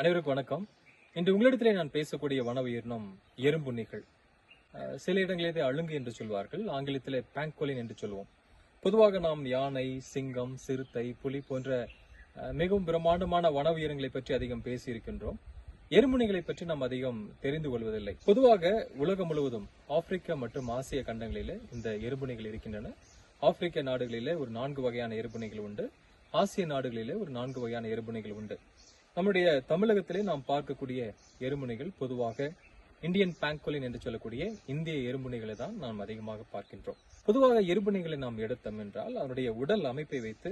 அனைவருக்கும் வணக்கம். இன்று உங்களிடத்திலே நான் பேசக்கூடிய வன உயிரினம் எறும்புண்ணிகள் சில இடங்களில் இதை அழுங்கு என்று சொல்வார்கள். ஆங்கிலத்திலே பேங்கோலின் என்று சொல்வோம். பொதுவாக நாம் யானை சிங்கம் சிறுத்தை புலி போன்ற மிகவும் பிரம்மாண்டமான வன உயிரங்களை பற்றி அதிகம் பேசியிருக்கின்றோம். எறும்புணிகளை பற்றி நாம் அதிகம் தெரிந்து கொள்வதில்லை. பொதுவாக உலகம் முழுவதும் ஆப்பிரிக்கா மற்றும் ஆசிய கண்டங்களிலே இந்த எறும்புணிகள் இருக்கின்றன. ஆப்பிரிக்க நாடுகளிலே ஒரு நான்கு வகையான எறும்புணிகள் உண்டு. ஆசிய நாடுகளிலே ஒரு நான்கு வகையான எறும்புணிகள் உண்டு. நம்முடைய தமிழகத்திலே நாம் பார்க்கக்கூடிய எருமுனைகள் பொதுவாக இந்தியன் பேங்கோலின் என்று சொல்லக்கூடிய இந்திய எறும்புணிகளை தான் நாம் அதிகமாக பார்க்கின்றோம். பொதுவாக எறும்புணிகளை நாம் எடுத்தோம் என்றால் அதனுடைய உடல் அமைப்பை வைத்து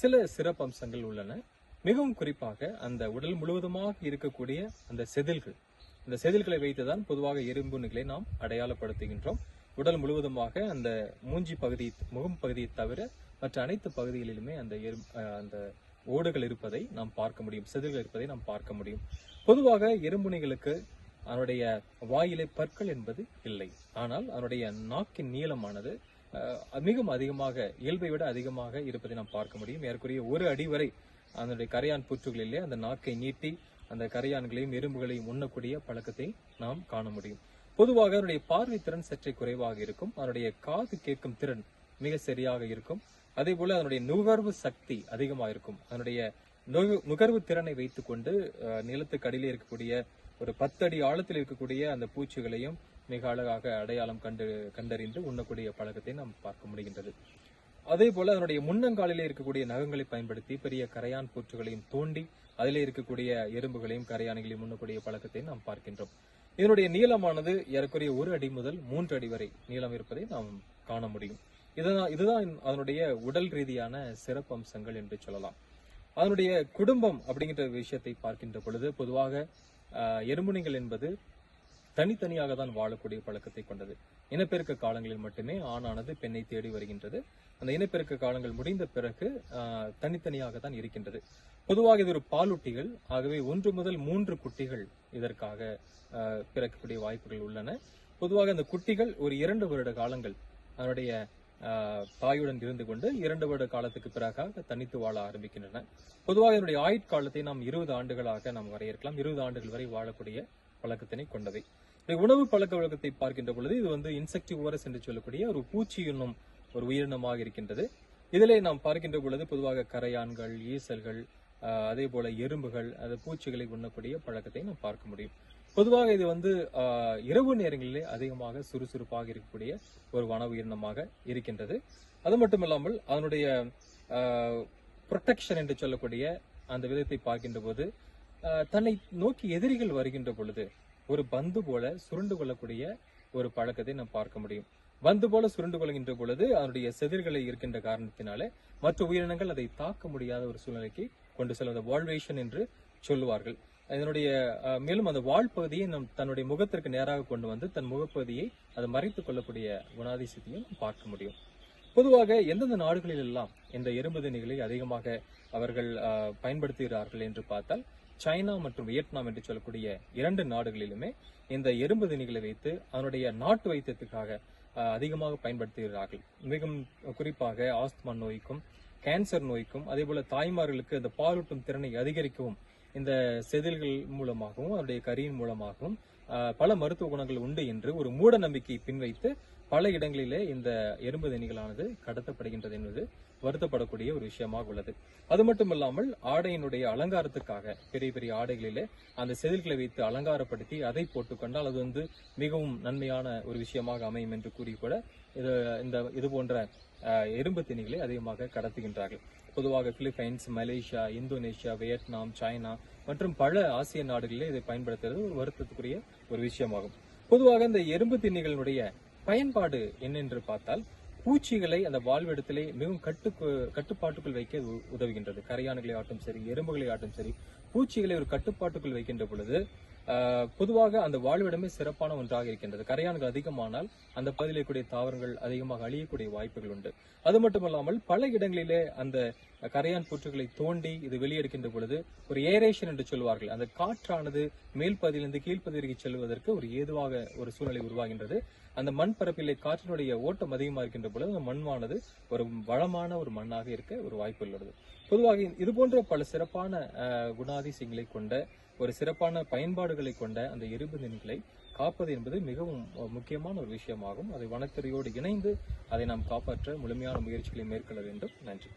சில சிறப்பம்சங்கள் உள்ளன. மிகவும் குறிப்பாக அந்த உடல் முழுவதுமாக இருக்கக்கூடிய அந்த செதில்கள். இந்த செதில்களை வைத்துதான் பொதுவாக எறும்புணிகளை நாம் அடையாளப்படுத்துகின்றோம். உடல் முழுவதுமாக அந்த மூஞ்சி பகுதி முகம் பகுதியை தவிர மற்ற அனைத்து பகுதிகளிலுமே அந்த எறும் அந்த ஓடுகள் இருப்பதை நாம் பார்க்க முடியும் செதில்கள் இருப்பதை நாம் பார்க்க முடியும். பொதுவாக எறும்புணிகளுக்கு அதனுடைய வாயிலை பற்கள் என்பது இல்லை. ஆனால் அதனுடைய நாக்கின் நீளமானது மிகவும் அதிகமாக இயல்பை விட அதிகமாக இருப்பதை நாம் பார்க்க முடியும். ஏற்குறைய ஒரு அடி வரை அதனுடைய கரையான் புற்றுகளிலே அந்த நாக்கை நீட்டி அந்த கரையான்களையும் எறும்புகளையும் உண்ணக்கூடிய பழக்கத்தை நாம் காண முடியும். பொதுவாக அதனுடைய பார்வை திறன் சற்றே குறைவாக இருக்கும். அதனுடைய காது கேட்கும் திறன் மிக சரியாக இருக்கும். அதே போல அதனுடைய நுகர்வு சக்தி அதிகமாக இருக்கும் அதனுடைய நுக- நுகர்வு திறனை வைத்துக்கொண்டு அஹ், நிலத்துக்கு இருக்கக்கூடிய ஒரு பத்து அடி ஆழத்தில் இருக்கக்கூடிய அந்த பூச்சிகளையும் மிக அழகாக அடையாளம் கண்டு கண்டறிந்து உண்ணக்கூடிய பழக்கத்தை நாம் பார்க்க முடிகின்றது. அதே போல அதனுடைய முன்னங்காலிலே இருக்கக்கூடிய நகங்களை பயன்படுத்தி பெரிய கரையான் பூற்றுகளையும் தோண்டி அதிலே இருக்கக்கூடிய எறும்புகளையும் கரையான்களையும் உண்ணக்கூடிய பழக்கத்தை நாம் பார்க்கின்றோம். இதனுடைய நீளமானது ஏறக்குறைய ஒரு அடி முதல் மூன்று அடி வரை நீளம் இருப்பதை நாம் காண முடியும். இதுதான் இதுதான் அதனுடைய உடல் ரீதியான சிறப்பம்சங்கள் என்று சொல்லலாம். அதனுடைய குடும்பம் அப்படிங்கிற விஷயத்தை பார்க்கின்ற பொழுது பொதுவாக எறும்புணிகள் என்பது தனித்தனியாக தான் வாழக்கூடிய பழக்கத்தை கொண்டது. இனப்பெருக்க காலங்களில் மட்டுமே ஆணானது பெண்ணை தேடி வருகின்றது. அந்த இனப்பெருக்க காலங்கள் முடிந்த பிறகு தனித்தனியாக தான் இருக்கின்றது. பொதுவாக இது ஒரு பாலூட்டிகள். ஆகவே ஒன்று முதல் மூன்று குட்டிகள் இதற்காக பிறக்கக்கூடிய வாய்ப்புகள் உள்ளன. பொதுவாக அந்த குட்டிகள் ஒரு இரண்டு வருட காலங்கள் அதனுடைய தாயுடன் இருந்து கொண்டு இரண்டு வருட காலத்துக்கு பிறகாக தனித்து வாழ ஆரம்பிக்கின்றன. பொதுவாக இதனுடைய ஆயுட்காலத்தை நாம் இருபது ஆண்டுகளாக நாம் வரையறுக்கலாம். இருபது ஆண்டுகள் வரை வாழக்கூடிய பழக்கத்தினை கொண்டவை. இந்த உணவு பழக்க வழக்கத்தை பார்க்கின்ற பொழுது இது வந்து இன்செக்டிவோரஸ் என்று சொல்லக்கூடிய ஒரு பூச்சி என்னும் ஒரு உயிரினமாக இருக்கின்றது. இதிலே நாம் பார்க்கின்ற பொழுது பொதுவாக கரையான்கள் ஈசல்கள் அதே போல எறும்புகள் அது பூச்சிகளை உண்ணக்கூடிய பழக்கத்தை நாம் பார்க்க முடியும். பொதுவாக இது வந்து இரவு நேரங்களிலே அதிகமாக சுறுசுறுப்பாக இருக்கக்கூடிய ஒரு வன உயிரினமாக இருக்கின்றது. அது மட்டும் இல்லாமல் அதனுடைய ப்ரொடெக்ஷன் என்று சொல்லக்கூடிய அந்த விதத்தை பார்க்கின்ற போது தன்னை நோக்கி எதிரிகள் வருகின்ற பொழுது ஒரு பந்து போல சுருண்டு கொள்ளக்கூடிய ஒரு பழக்கத்தை நாம் பார்க்க முடியும். பந்து போல சுருண்டு கொள்கின்ற பொழுது அதனுடைய செதிர்களை இருக்கின்ற காரணத்தினாலே மற்ற உயிரினங்கள் அதை தாக்க முடியாத ஒரு சூழ்நிலைக்கு கொண்டு செல்வது வால்வேஷன் என்று சொல்லுவார்கள். இதனுடைய மேலும் அந்த வால் பகுதியை நம் தன்னுடைய முகத்திற்கு நேராக கொண்டு வந்து தன் முகப்பகுதியை அதை மறைத்துக் கொள்ளக்கூடிய குணாதிசயத்தையும் பார்க்க முடியும். பொதுவாக எந்தெந்த நாடுகளில் எல்லாம் இந்த எறும்பு திணிகளை அதிகமாக அவர்கள் பயன்படுத்துகிறார்கள் என்று பார்த்தால் சைனா மற்றும் வியட்நாம் என்று சொல்லக்கூடிய இரண்டு நாடுகளிலுமே இந்த எறும்பு திணிகளை வைத்து அதனுடைய நாட்டு வைத்தியத்துக்காக அதிகமாக பயன்படுத்துகிறார்கள். மிகவும் குறிப்பாக ஆஸ்துமா நோய்க்கும் கேன்சர் நோய்க்கும் அதே போல தாய்மார்களுக்கு அந்த பாலூட்டும் திறனை அதிகரிக்கவும் இந்த செதில்கள் மூலமாகவும் அதனுடைய கரியின் மூலமாகவும் பல மருத்துவ குணங்கள் உண்டு என்று ஒரு மூட நம்பிக்கை பின்வைத்து பல இடங்களிலே இந்த எறும்பு திணிகளானது கடத்தப்படுகின்றது என்பது வருத்தப்படக்கூடிய ஒரு விஷயமாக உள்ளது. அது மட்டும் இல்லாமல் ஆடையினுடைய அலங்காரத்துக்காக பெரிய பெரிய ஆடைகளிலே அந்த செதில்களை வைத்து அலங்காரப்படுத்தி அதை போட்டுக்கொண்டால் அது வந்து மிகவும் நன்மையான ஒரு விஷயமாக அமையும் என்று கூறி கூட இது இந்த இது போன்ற எறும்பு திணிகளை அதிகமாக கடத்துகின்றார்கள். பொதுவாக Philippines Malaysia Indonesia Vietnam China மற்றும் பல ஆசிய நாடுகளிலே இதை பயன்படுத்துறது ஒரு வருத்தத்துக்குரிய ஒரு விஷயமாகும். பொதுவாக இந்த எறும்பு திண்ணிகளுடைய பயன்பாடு என்னென்று பார்த்தால் பூச்சிகளை அந்த வாழ்விடத்திலே மிகவும் கட்டு கட்டுப்பாட்டுக்குள் வைக்க உ- உதவுகின்றது. கரையான்களை ஆட்டும் சரி எறும்புகளை ஆட்டும் சரி பூச்சிகளை ஒரு கட்டுப்பாட்டுக்குள் வைக்கின்ற பொழுது பொதுவாக அந்த வாழ்விடமே சிறப்பான ஒன்றாக இருக்கின்றது. கரையான்கள் அதிகமானால் அந்த பகுதியில் இருக்கக்கூடிய தாவரங்கள் அதிகமாக அழியக்கூடிய வாய்ப்புகள் உண்டு. அது மட்டுமல்லாமல் பல இடங்களிலே அந்த கரையான் புற்றுகளை தோண்டி இது வெளியெடுக்கின்ற பொழுது ஒரு ஏரேஷன் என்று சொல்வார்கள். அந்த காற்றானது மேல் பகுதியிலிருந்து கீழ்ப்பகுதிக்கு செல்வதற்கு ஒரு ஏதுவாக ஒரு சூழ்நிலை உருவாகின்றது. அந்த மண் பரப்பிலே காற்றினுடைய ஓட்டம் அதிகமாக இருக்கின்ற பொழுது அந்த மண்ணானது ஒரு வளமான ஒரு மண்ணாக இருக்க ஒரு வாய்ப்பு உள்ளது. பொதுவாக இது போன்ற பல சிறப்பான குணாதிசயங்களை கொண்ட ஒரு சிறப்பான பயன்பாடுகளை கொண்ட அந்த எறும்பு காப்பது என்பது மிகவும் முக்கியமான ஒரு விஷயமாகும். அதை வனத்துறையோடு இணைந்து அதை நாம் காப்பாற்ற முழுமையான முயற்சிகளை மேற்கொள்ள வேண்டும். நன்றி.